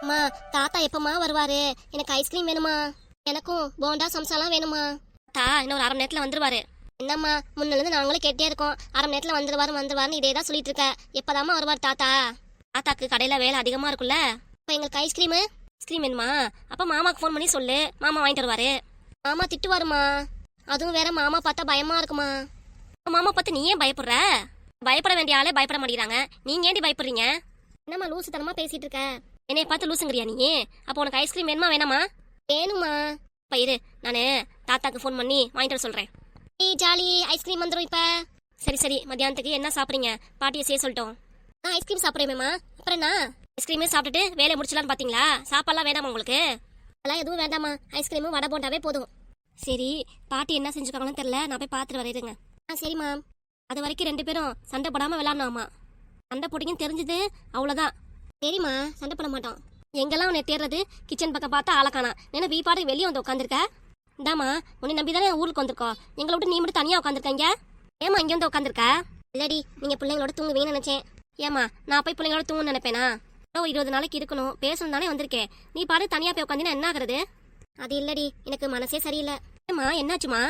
அம்மா தாத்தா எப்பமா வருவாரு? எனக்கு ஐஸ்கிரீம் வேணுமா? எனக்கும் போண்டா சம்சாலாம் வேணுமா? தா இன்னும் ஒரு அரை மணி நேரத்துல வந்துருவாரு. என்னம்மா முன்னில இருந்து நாங்களும் கேட்டே இருக்கோம். அரை மணி நேரத்துல வந்துருவாரு வந்துருவாருன்னு இதே தான் சொல்லிட்டு இருக்க. எப்பதாம்மா வருவார் தாத்தா? தாத்தாக்கு கடையில வேலை அதிகமா இருக்குல்ல. இப்போ எங்களுக்கு ஐஸ்கிரீமு ஐஸ்கிரீம் வேணுமா? அப்ப மாமாக்கு ஃபோன் பண்ணி சொல்லு. மாமா வாங்கிட்டு வருவாரு. மாமா திட்டுவாருமா. அதுவும் வேற மாமா பார்த்தா பயமா இருக்குமா? மாமா பார்த்து நீ ஏன் பயப்படுற? பயப்பட வேண்டிய ஆளே பயப்பட மாட்டேங்கிறாங்க. நீங்க ஏன்டி பயப்படுறீங்க? என்னம்மா லூசுத்தனமா பேசிட்டு இருக்க? என்னைய பார்த்து லூசுங்கிறியா நீ அப்போ உனக்கு ஐஸ்கிரீம் வேணுமா வேணாமா? வேணுமா இப்ப இரு நானு தாத்தாக்கு ஃபோன் பண்ணி வாங்கிட்டு வர சொல்றேன். ஏய் ஜாலி ஐஸ்கிரீம் வந்துடும் இப்ப. சரி சரி மத்தியானத்துக்கு என்ன சாப்பிடுறீங்க? பாட்டியை செய்ய சொல்லிட்டோம். நான் ஐஸ்கிரீம் சாப்பிட்றேமேம்மா அப்புறம் என்ன? ஐஸ்கிரீமே சாப்பிட்டுட்டு வேலையை முடிச்சலான்னு பாத்தீங்களா? சாப்பாடுலாம் வேணாமா உங்களுக்கு? அதெல்லாம் எதுவும் வேண்டாமா ஐஸ்கிரீமும் வடை போண்டாவே போதும். சரி பாட்டி என்ன செஞ்சுருக்காங்கன்னு தெரியல. நான் போய் பார்த்துட்டு வரேருங்க ஆ சரிம்மா. அது வரைக்கும் ரெண்டு பேரும் சண்டை போடாம விளாட்னாமா சண்டை போட்டிங்கன்னு தெரிஞ்சது அவ்வளோதான் சரிம்மா சண்டை போட மாட்டோம் எங்கெல்லாம் உன்னை தேடுறது? கிச்சன் பக்கம் பார்த்தா ஆளக்கானா என்ன வீ பாட்டு வெளியே வந்து உட்காந்துருக்க இந்தாம்மா உன்னை நம்பி தானே ஊருக்கு வந்திருக்கோம். எங்களை விட்டு நீ மட்டும் தனியாக உட்காந்துருக்கீங்க ஏமா இங்கே வந்து உட்காந்துருக்க இல்லடி நீங்கள் பிள்ளைங்களோட தூங்குவீங்கன்னு நினச்சேன். ஏமா நான் போய் பிள்ளைங்களோட தூங்குன்னு நினைப்பேனா? ஒரு இருபது நாளைக்கு இருக்கணும். பேசணும் தானே வந்திருக்கேன் நீ பாரு தனியாக போய் உட்காந்தினா என்ன ஆகுறது? அது இல்லடி எனக்கு மனசே சரியில்லை. ஏம்மா என்னாச்சுமா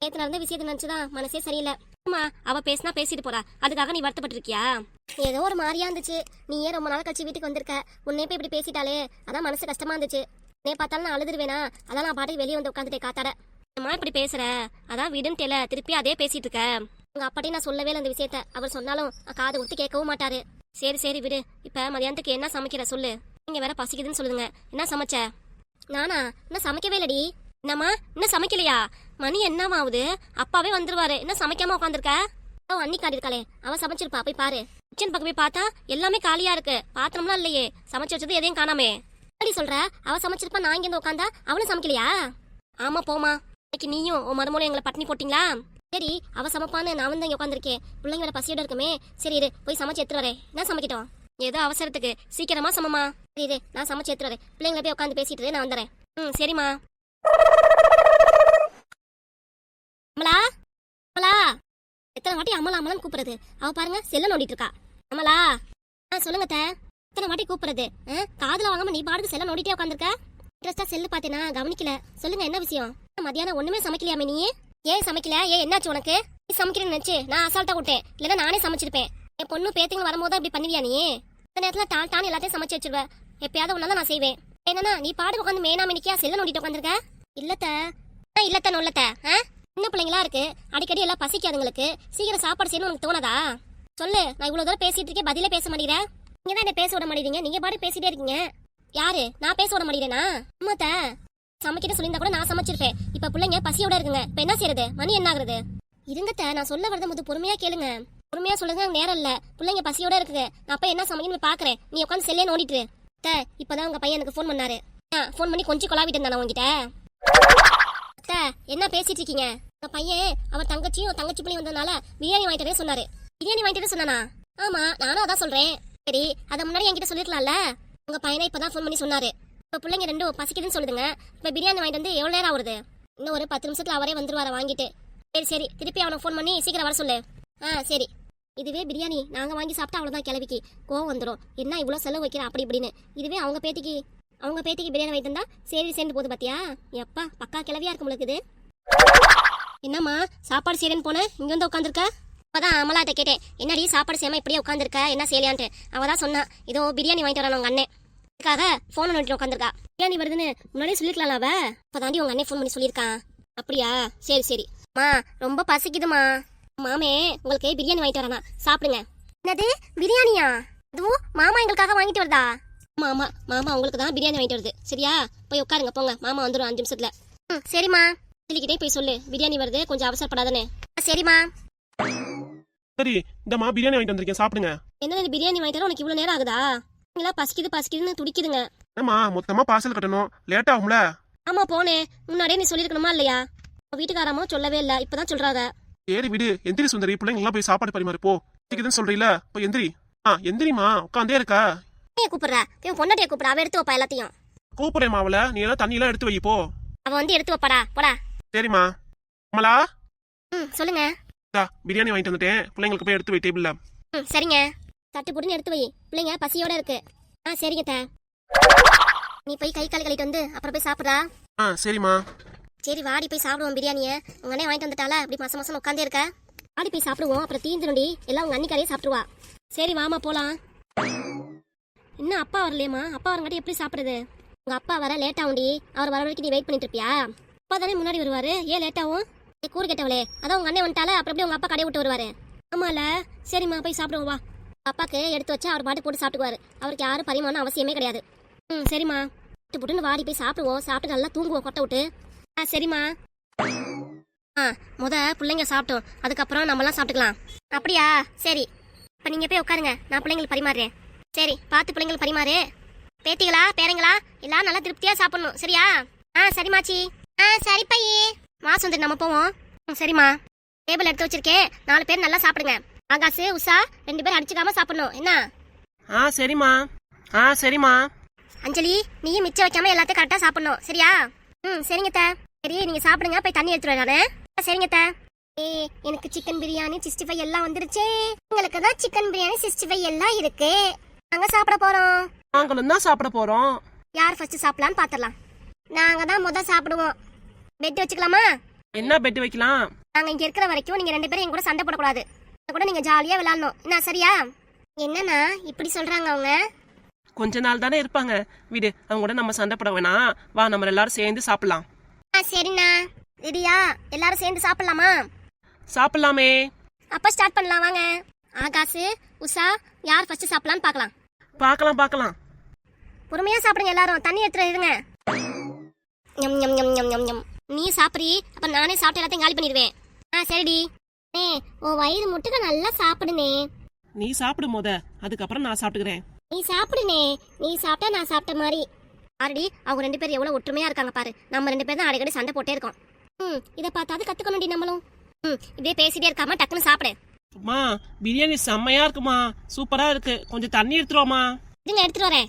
நேற்று நடந்த விஷயத்தை நினச்சிதான் மனசே சரியில்லை. அம்மா அவ பேசினா பேசிட்டு போறா. அதுக்காக நீ வருத்தப்பட்டு இருக்கியா ஏதோ ஒரு மாதிரியா இருந்துச்சு. நீ ஏன் ரொம்ப நாள் கழிச்சு வீட்டுக்கு வந்திருக்க. உன்னே போய் இப்படி பேசிட்டாலே அதான் மனசு கஷ்டமா இருந்துச்சு. நே பார்த்தாலும் நான் அழுதுருவேனா? அதான் நான் பாட்டுக்கு வெளியே வந்து உட்காந்துட்டே காத்தாட. அம்மா இப்படி பேசுற? அதான் விடுன்னு தெரியல திருப்பி அதே பேசிட்டு இருக்க. உங்க அப்பாட்டையும் நான் சொல்லவே இல்லை அந்த விஷயத்த. அவர் சொன்னாலும் காது கொடுத்து கேட்கவும் மாட்டாரு. சரி சரி விடு. இப்ப மதியானத்துக்கு என்ன சமைக்கிற சொல்லு. நீங்க வேற பசிக்குதுன்னு சொல்லுங்க. என்ன சமைச்ச? நானா? இன்னும் சமைக்கவே இல்லடி. என்னம்மா? இன்னும் சமைக்கலையா? மணி என்னவாகுது அப்பாவே வந்துருவாரு. என்ன சமைக்காம உட்காந்துருக்க அவ அண்ணி காடி அவ சமைச்சிருப்பா. போய் பாரு. கிச்சன் பக்கம் போய் பார்த்தா எல்லாமே காலியா இருக்கு. பாத்திரம்லாம் இல்லையே. சமைச்சு வச்சது எதையும் காணாமே. எப்படி சொல்ற? அவ சமைச்சிருப்பா நான் இங்க உட்காந்தா அவளும் சமைக்கலையா? ஆமா போமா இன்னைக்கு நீயும் உன் மருமகளும் எங்களை பட்டினி போட்டீங்களா? சரி அவ சமைப்பான்னு நான் வந்து இங்க உட்காந்துருக்கேன் பிள்ளைங்க வேற பசியோட இருக்குமே. சரி இரு போய் சமைச்சு எடுத்துட்டு வரேன். என்ன சமைக்கட்டும்? ஏதோ அவசரத்துக்கு. சீக்கிரமா சமமா சரி இரு நான் சமைச்சு எடுத்துட்டு வரேன். பிள்ளைங்களை போய் உட்காந்து பேசிட்டு நான் வந்துடுறேன் ம் சரிம்மா. அமலா? அமலா? எத்தனை வாட்டி அமலா அமலான்னு கூப்பிடுறது? அவ பாருங்க செல்ல நோண்டிட்டு இருக்கா அமலா? ஆ சொல்லுங்க தே எத்தனை வாட்டி கூப்பிடுறது? ஆ, காதுல வாங்காம நீ பாட்டுக்கு செல்ல நோண்டிட்டே உட்காந்துருக்க இன்ட்ரெஸ்டா செல்லு பார்த்தேனா கவனிக்கல. சொல்லுங்க என்ன விஷயம்? மதியானம் ஒண்ணுமே சமைக்கலையாமே நீ? ஏன் சமைக்கல? ஏன் என்னாச்சு உனக்கு? நீ சமைக்கிறேன்னு நினைச்சு நான் அசால்ட்டா விட்டேன் இல்லைன்னா நானே சமைச்சிருப்பேன். என் பொண்ணு பேத்திங்க வரும்போது இப்படி பண்ணுவியா நீ? இந்த நேரத்துல டால் டான் எல்லாத்தையும் சமைச்சு வச்சிருவேன் எப்பயாவது ஒன்னா நான் செய்வேன். என்னன்னா நீ பாட்டுக்கு உட்காந்து மேனா மினிக்கியா செல்ல நோண்டிட்டு உட்காந்துருக்க இல்லத்த ஆ, இல்லத்த நொல்லத்த ஆ? சின்ன பிள்ளைங்களா இருக்கு. அடிக்கடி எல்லாம் பசிக்காதுங்களுக்கு. சீக்கிரம் சாப்பாடு செய்யணும் உனக்கு தோணாதா? சொல்லு நான் இவ்வளவு தூரம் பேசிட்டு இருக்கேன் பதிலே பேச மாட்டேங்கிறேன் நீங்க தான் என்ன பேச விட மாட்டேங்கிறீங்க. நீங்க பாட்டு பேசிட்டே இருக்கீங்க. யாரு? நான் பேச விட மாட்டேங்கிறேனா? அம்மாத்த. சமைக்கிட்ட சொல்லியிருந்தா கூட நான் சமைச்சிருப்பேன். இப்ப பிள்ளைங்க பசியோட இருக்குங்க. இப்ப என்ன செய்யறது? மணி என்ன ஆகுறது? இருங்கத்த நான் சொல்ல வரத முது பொறுமையா கேளுங்க. பொறுமையா சொல்லுங்க நேரம் இல்ல. பிள்ளைங்க பசியோட இருக்குது. நான் அப்ப என்ன சமைக்கணும் பாக்குறேன். நீ உட்காந்து செல்லே நோண்டிட்டு இப்பதான் உங்க பையன் எனக்கு ஃபோன் பண்ணாரு. ஃபோன் பண்ணி கொஞ்சம் கொலாவிட்டு இருந்தானா உங்ககிட்ட அத்தை என்ன பேசிட்டு இருக்கீங்க? உங்க பையன் அவர் தங்கச்சியும் தங்கச்சி பிள்ளை வந்ததுனால பிரியாணி வாங்கிட்டு சொன்னாரு. பிரியாணி வாங்கிட்டு சொன்னானா? ஆமா நானும் அதான் சொல்றேன். சரி அதை முன்னாடி என்கிட்ட சொல்லிருக்கலாம்ல? உங்க பையனை இப்பதான் ஃபோன் பண்ணி சொன்னாரு. இப்ப பிள்ளைங்க ரெண்டும் பசிக்குதுன்னு சொல்லுதுங்க. இப்ப பிரியாணி வாங்கிட்டு வந்து எவ்வளவு நேரம் ஆகுது இன்னும் ஒரு பத்து நிமிஷத்துல அவரே வந்துருவார வாங்கிட்டு. சரி சரி திருப்பி அவனை ஃபோன் பண்ணி சீக்கிரம் வர சொல்லு. ஆ சரி. இதுவே பிரியாணி நாங்க வாங்கி சாப்பிட்டா அவ்வளவுதான் கிளவிக்கு. கோவம் வந்துடும் என்ன இவ்வளவு செலவு வைக்கிற அப்படி இப்படின்னு. இதுவே அவங்க பேத்திக்கு அவங்க பேத்திக்கு பிரியாணி வைத்திருந்தா சரி சேர்ந்து போகுது பாத்தியா? எப்பா பக்கா கிளவியா இருக்கு உங்களுக்கு இது என்னம்மா சாப்பாடு செய்யறேன்னு போனேன் இங்க வந்து உட்காந்துருக்க அப்பதான் அமலாட்ட கேட்டேன். என்னடி சாப்பாடு செய்யாம இப்படியே உட்காந்துருக்க என்ன செய்யலையான்ட்டு அவ தான் சொன்னா. இதோ பிரியாணி வாங்கிட்டு வரான் உங்க அண்ணன் அதுக்காக போன் நோட்டிட்டு உட்காந்துருக்கா பிரியாணி வருதுன்னு முன்னாடியே சொல்லிருக்கலாம் அவ? இப்பதாண்டி உங்க அண்ணன் ஃபோன் பண்ணி சொல்லியிருக்கான் அப்படியா? சரி சரி. மா ரொம்ப பசிக்குதுமா. மாமே உங்களுக்கு பிரியாணி வாங்கிட்டு வரானா. சாப்பிடுங்க. என்னது? பிரியாணியா? அதுவும் மாமா எங்களுக்காக வாங்கிட்டு வருதா? ஆமா ஆமா மாமா உங்களுக்கு தான் பிரியாணி வாங்கிட்டு வருது. சரியா? போய் உட்காருங்க போங்க. மாமா வந்துடும் அஞ்சு நிமிஷத்துல. ம் சரிம்மா. சொல்லிக்கிட்டே போய் சொல்லு. பிரியாணி வருது கொஞ்சம் அவசரப்படாதானே ஆ, சரிம்மா. சரி இந்தம்மா பிரியாணி வாங்கிட்டு வந்திருக்கேன். சாப்பிடுங்க. என்ன பிரியாணி வாங்கிட்டு உனக்கு இவ்வளவு நேரம் ஆகுதா? நீங்களா பசிக்குது பசிக்குதுன்னு துடிக்குதுங்க. என்னம்மா மொத்தமா பார்சல் கட்டணும். லேட் ஆகும்ல? ஆமா போனேன் முன்னாடியே நீ சொல்லிருக்கணுமா இல்லையா? உன் வீட்டுக்காரமோ சொல்லவே இல்ல. இப்பதான் சொல்றாங்க சரி விடு. எந்திரி சுந்தரி. பிள்ளைங்களாம் போய் சாப்பாடு பரிமாறு போ. சொல்றீல போய் எந்திரி. ஆ எந்திரிமா உட்காந்தே இருக்கா. ஏன் கூப்பிடுற. இவன் பொண்டாட்டிய கூப்பிட அவ எடுத்து வைப்பா எல்லாத்தையும். கூப்பிடுறேன் மாவுல நீ எல்லாம் தண்ணி எல்லாம் எடுத்து வை போ அவ வந்து எடுத்து வைப்பாடா. போடா. சரிம்மா. அமலா ம் சொல்லுங்க. இந்தா, பிரியாணி வாங்கிட்டு வந்துட்டேன். பிள்ளைங்களுக்கு போய் எடுத்து வை டேபிள்ல. ம் சரிங்க. தட்டு போட்டுன்னு எடுத்து வை. பிள்ளைங்க பசியோட இருக்கு. ஆ சரிங்க தா. நீ போய் கை கால் கழிட்டு வந்து அப்புறம் போய் சாப்பிட்றா. ஆ சரிம்மா. சரி வாடி போய் சாப்பிடுவோம் பிரியாணியை. உங்க அண்ணன் வாங்கிட்டு வந்துட்டால அப்படி மாசம் மாசம் உட்காந்தே இருக்க? வாடி போய் சாப்பிடுவோம். அப்புறம் தீந்துருண்டி. எல்லாம் உங்க அண்ணிக்காரையே சாப்பிடுவா சரி வாமா போலாம். இன்னும் அப்பா வரலையம்மா? அப்பா வரங்காட்டி எப்படி சாப்பிடுறது? உங்க அப்பா வர லேட் ஆகும்டி. அவர் வர வரைக்கும் நீ வெயிட் பண்ணிட்டு இருப்பியா? அப்பா தானே முன்னாடி வருவாரு. ஏன் லேட் ஆகும்? கூறு கேட்டவளே. அதான் உங்க அண்ணன் வந்துட்டால அப்புறம் அப்படியே உங்க அப்பா கடையை விட்டு வருவாரு? ஆமால. சரிம்மா போய் சாப்பிடுவோம் வா. அப்பாக்கு எடுத்து வச்சு அவர் பாட்டு போட்டு சாப்பிட்டுக்குவாரு. அவருக்கு யாரும் பரிமாணம் அவசியமே கிடையாது. ம் சரிம்மா. விட்டு புட்டுன்னு வாடி போய் சாப்பிடுவோம். சாப்பிட்டு நல்லா தூங்குவோம் கொட்டை விட்டு. ஆ சரிம்மா. ஆ முத பிள்ளைங்க சாப்பிட்டோம். அதுக்கப்புறம் நம்மலாம் சாப்பிட்டுக்கலாம். அப்படியா? சரி. இப்போ நீங்கள் போய் உட்காருங்க. நான் பிள்ளைங்களுக்கு பரிமாறுறேன். சரி பார்த்து பிள்ளைங்களுக்கு பரிமாறு. பேத்திகளா பேரங்களா எல்லாம் நல்லா திருப்தியாக சாப்பிடணும் சரியா? ஆ சரிம்மாச்சி ஆ சரி பையே. வா சுந்தர் நம்ம போவோம். சரிம்மா. டேபிள் எடுத்து வச்சிருக்கேன் நாலு பேர் நல்லா சாப்பிடுங்க. ஆகாசு உஷா ரெண்டு பேரும் அடிச்சுக்காம சாப்பிடணும் என்ன? ஆ சரிம்மா. ஆ சரிம்மா. அஞ்சலி நீயும் மிச்சம் வைக்காம எல்லாத்தையும் கரெக்டாக சாப்பிடணும் சரியா? ம் சரிங்க தா சரி நீங்க சாப்பிடுங்க போய் தண்ணி எடுத்துட்டு நானு. சரிங்க தா ஏ எனக்கு சிக்கன் பிரியாணி சிக்ஸ்டி ஃபைவ் எல்லாம் வந்துருச்சே. உங்களுக்கு தான் சிக்கன் பிரியாணி சிக்ஸ்டி ஃபைவ் எல்லாம் இருக்கு. நாங்க சாப்பிட போறோம். நாங்களும் தான் சாப்பிட போறோம். யார் ஃபர்ஸ்ட் சாப்பிடலான்னு பாத்திரலாம் நாங்க தான் முத சாப்பிடுவோம். பெட் வச்சுக்கலாமா? என்ன பெட் வைக்கலாம்? நாங்க இங்க இருக்கிற வரைக்கும் நீங்க ரெண்டு பேரும் என் கூட சண்டை போடக்கூடாது. கூட நீங்க ஜாலியா விளையாடணும். என்ன சரியா? என்னன்னா இப்படி சொல்றாங்க அவங்க? கொஞ்ச நாள் தானே இருப்பாங்க. விடு அவங்க கூட நம்ம சண்டை போட வேணாம். வா நம்ம எல்லாரும் சேர்ந்து சாப்பிடலாம். ஆ சரிண்ணா. ரெடியா? எல்லாரும் சேர்ந்து சாப்பிடலாமா? சாப்பிடலாமே. அப்ப ஸ்டார்ட் பண்ணலாம் வாங்க. ஆகாசு உஷா யார் ஃபர்ஸ்ட் சாப்பிடலாம்னு பார்க்கலாம் பார்க்கலாம் பார்க்கலாம். பொறுமையா சாப்பிடுங்க எல்லாரும். தண்ணி எடுத்துட்டு இருங்க. ஞம் ஞம் ஞம் ஞம் ஞம் ஞம். நீ சாப்பிடி அப்ப நானே சாப்பிட்டு எல்லாத்தையும் காலி பண்ணிடுவேன். ஆ சரிடி. ஏ உன் வயிறு முட்டுக்க நல்லா சாப்பிடுனே. நீ சாப்பிடு முத. அதுக்கப்புறம் நான் சாப்பிட்டுக்கிறேன். நீ சாப்பிடுனே. நீ சாப்பிட்டா நான் சாப்பிட்ட மாதிரி. ஆல்ரெடி அவங்க ரெண்டு பேரும் எவ்வளவு ஒற்றுமையா இருக்காங்க பாரு. நம்ம ரெண்டு பேரும் தான் அடிக்கடி சண்டை போட்டே இருக்கோம். ம் இதை பார்த்தாது கத்துக்கணும்டி நம்மளும். ம் இப்படியே பேசிட்டே இருக்காம டக்குன்னு சாப்பிடு. அம்மா பிரியாணி செம்மையா இருக்குமா? சூப்பரா இருக்கு. கொஞ்சம் தண்ணி எடுத்துருவோமா எடுத்துட்டு வரேன்.